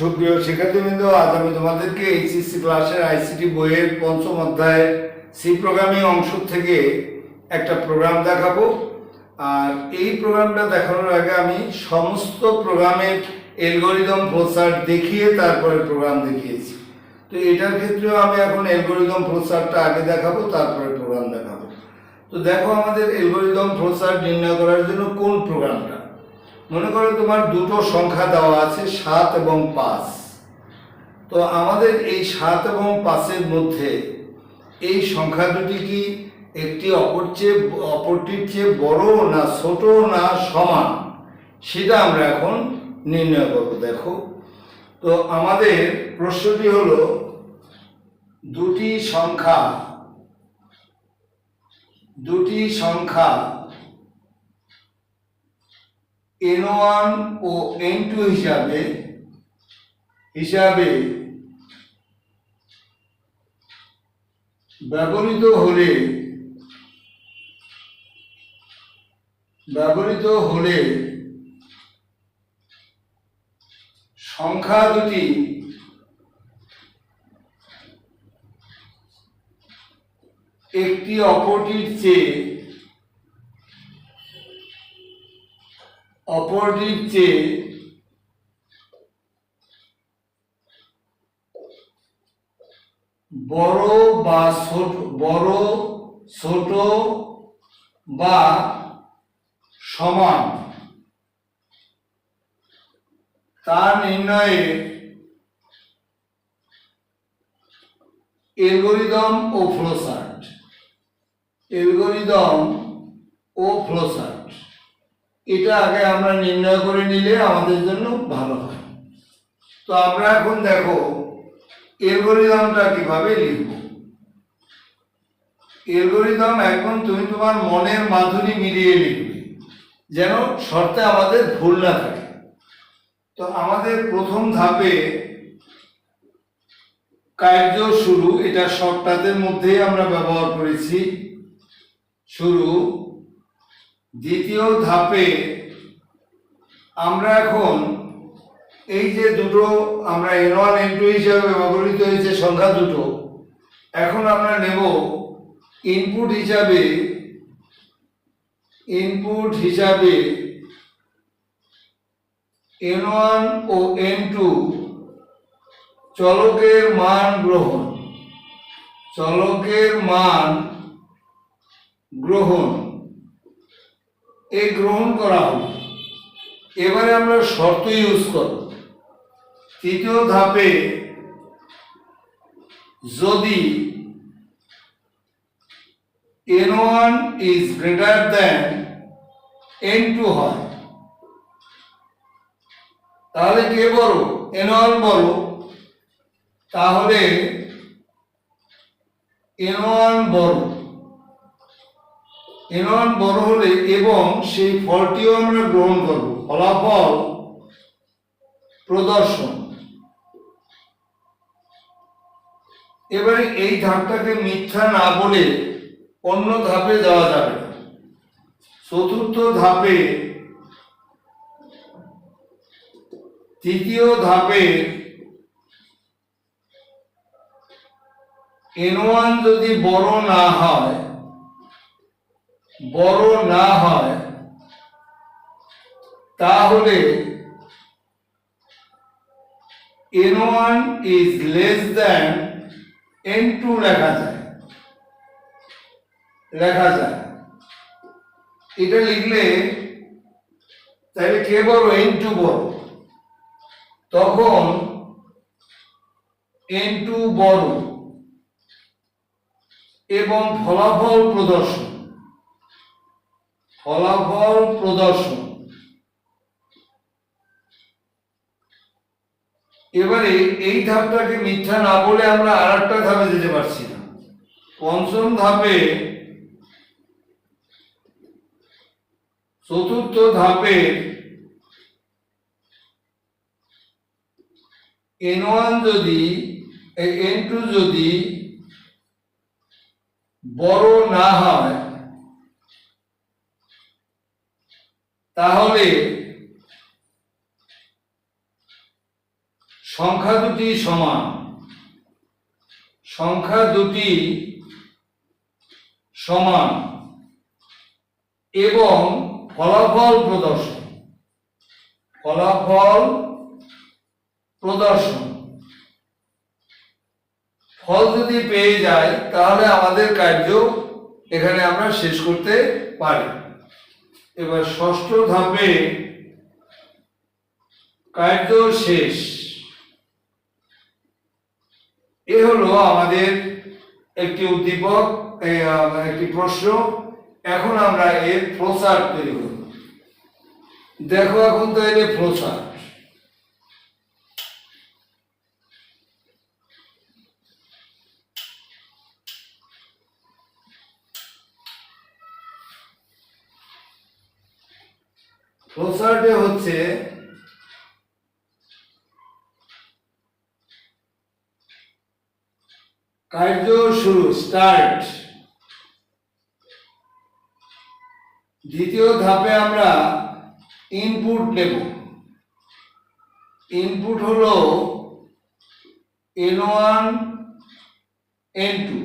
সুপ্রিয় শিক্ষার্থীবৃন্দ, আজ আমি তোমাদেরকে এইচএসসি ক্লাসের আইসিটি বইয়ের পঞ্চম অধ্যায় সি প্রোগ্রামিং অংশ থেকে একটা প্রোগ্রাম দেখাবো। আর এই প্রোগ্রামটা দেখানোর আগে আমি সমস্ত প্রোগ্রামের এলগোরিদম প্রসার দেখিয়ে তারপরে প্রোগ্রাম দেখিয়েছি। তো এটার ক্ষেত্রেও আমি এখন এলগোরিদম প্রসারটা আগে দেখাবো, তারপরে প্রোগ্রাম দেখাবো। তো দেখো আমাদের এলগোরিদম প্রসার নির্ণয় করার জন্য কোন প্রোগ্রামটা? মনে করো তোমার দুটো সংখ্যা দেওয়া আছে, সাত এবং পাঁচ। তো আমাদের এই সাত এবং পাঁচের মধ্যে এই সংখ্যা দুটি কি একটি অপর চেয়ে, অপরটির চেয়ে বড় না ছোট না সমান? সেটা আমরা এখন নির্ণয় করব, দেখো। তো আমাদের প্রশ্নটি হলো, দুটি সংখ্যা দুটি সংখ্যা এন ওয়ান ও এন টু হিসাবে হিসাবে ব্যবহৃত হলে ব্যবহৃত হলে সংখ্যা দুটি একটি অপরটির চেয়ে অপরটির চেয়ে বড় বা ছোট, বড়, ছোট বা সমান। তা নির্ণয়ে এলগোরিদম ও ফ্লোচার্ট এলগোরিদম ও ফ্লোচার্ট এটা আগে আমরা নির্ণয় করে নিলে আমাদের জন্য ভালো হয়। তো আমরা এখন দেখো এলগোরিদমটা কীভাবে লিখব? এলগোরিদম এখন তুমি তোমার মনের মাধুরী মিলিয়ে লিখবে, যেন শর্তে আমাদের ভুল না থাকে। তো আমাদের প্রথম ধাপে কার্য শুরু, এটা শর্তাদের মধ্যেই আমরা ব্যবহার করেছি। শুরু দ্বিতীয় ধাপে আমরা এখন এই যে দুটো আমরা এন ওয়ান এন টু হিসাবে ব্যবহৃত হয়েছে, সংখ্যা দুটো, এখন আমরা নেব ইনপুট হিসাবে ইনপুট হিসাবে এন ওয়ান ও এন টু চলকের মান গ্রহণ, চলকের মান গ্রহণ। এই গ্রহণ করা হলো। এবারে আমরা শর্ত ইউজ করব। তৃতীয় ধাপে যদি N one is greater than N two হয়, তাহলে কে বড়? এন ওয়ান বড়। তাহলে এন ওয়ান বড়। ওয়ান বড় হলে এবং সেই ফলটিও আমরা গ্রহণ করব। ফলাফল প্রদর্শন। এবারে এই ধাপটাকে মিথ্যা না বলে অন্য ধাপে যাওয়া যাবে। চতুর্থ ধাপে তৃতীয় ধাপে এন যদি বড় না হয় বড় না হয়, তাহলে N one is less than N two লেখা যায়। লেখা যায়। এটা লিখলে তাহলে কে বড়? এন টু বড়। তখন এন টু বড় এবং ফলাফল প্রদর্শন। ফলাফল প্রদর্শন। এবারে এই ধাপটাকে মিথ্যা না বলে আমরা আর একটা ধাপে যেতে পারছি না। পঞ্চম ধাপে, চতুর্থ ধাপে এন ওয়ান যদি এন টু যদি বড় না হয় তাহলে সংখ্যা দুটি সমান। সংখ্যা দুটি সমান এবং ফলাফল প্রদর্শন। ফলাফল প্রদর্শন। ফল যদি পেয়ে যায়, তাহলে আমাদের কার্য এখানে আমরা শেষ করতে পারি। এবার ষষ্ঠ ধাপে কার্য শেষ। এ হলো আমাদের একটি উদ্দীপক একটি প্রশ্ন। এখন আমরা এর প্রচার তৈরি করব। দেখো এখন তো এর ফ্লোচার্টে হচ্ছে কার্য শুরু স্টার্ট দ্বিতীয় ধাপে আমরা ইনপুট নেব। ইনপুট হলো এন ওয়ান এন টু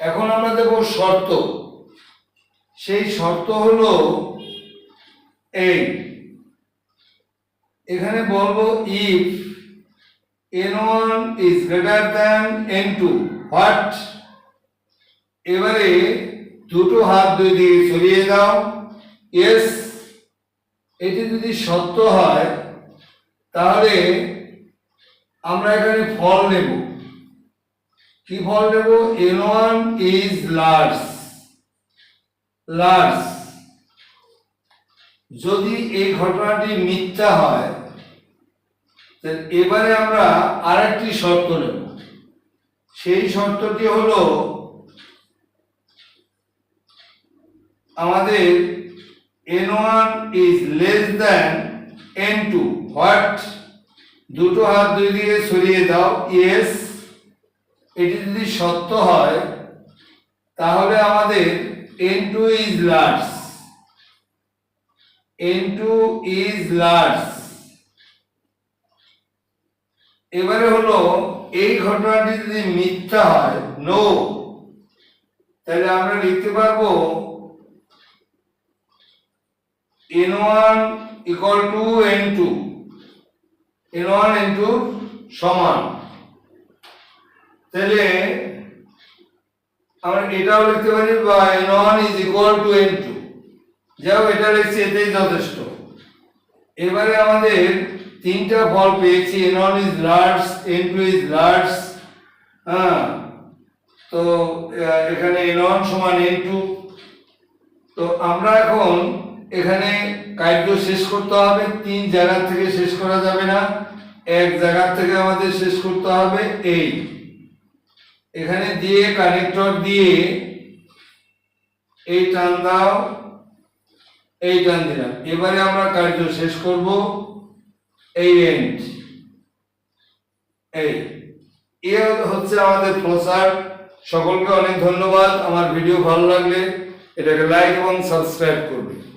এখন আমরা দেব শর্ত। সেই শর্ত হলো এই। এখানে বলব if n1 is greater than n2 what? এবারে দুটো হাত দুই দিকে সরিয়ে দাও। yes, এটি যদি সত্য হয়, তাহলে আমরা এখানে ফল নেব। কি ফল নেব? n1 is large large যদি এই ঘটনাটি মিথ্যা হয় এবারে আমরা আরেকটি শর্ত নেব। সেই শর্তটি হলো, আমাদের N one is less than N two what দুটো হাত দুই দিকে সরিয়ে দাও ইয়েস এটি যদি সত্য হয়, তাহলে আমাদের N two is large N two is large এবারে হলো, এই ঘটনাটি যদি মিথ্যা হয় নো তাহলে আমরা লিখতে পারব N one equal to N two N one N two সমান। তাহলে আমরা এটাও লিখতে পারি, বা N one is equal to N two যাও এটা লিখছি, এতেই যথেষ্ট। এবারে আমাদের তিনটা ফল পেয়েছি N one is large N two is large হ্যাঁ? তো এখানে এন ওয়ান সমান এন টু তো আমরা এখন এখানে কার্য শেষ করতে হবে, তিন জায়গা থেকে শেষ করা যাবে না, এক জায়গা থেকে আমাদের শেষ করতে হবে এই। এখানে দিয়ে কানেক্টর দিয়ে এই টান দাও। এই টান দিলাম। এবারে আমরা কার্য শেষ করব। এই এন্ড এই। এ হচ্ছে আমাদের প্রচার। সকলকে অনেক ধন্যবাদ। আমার ভিডিও ভালো লাগলে এটাকে লাইক এবং সাবস্ক্রাইব করবে।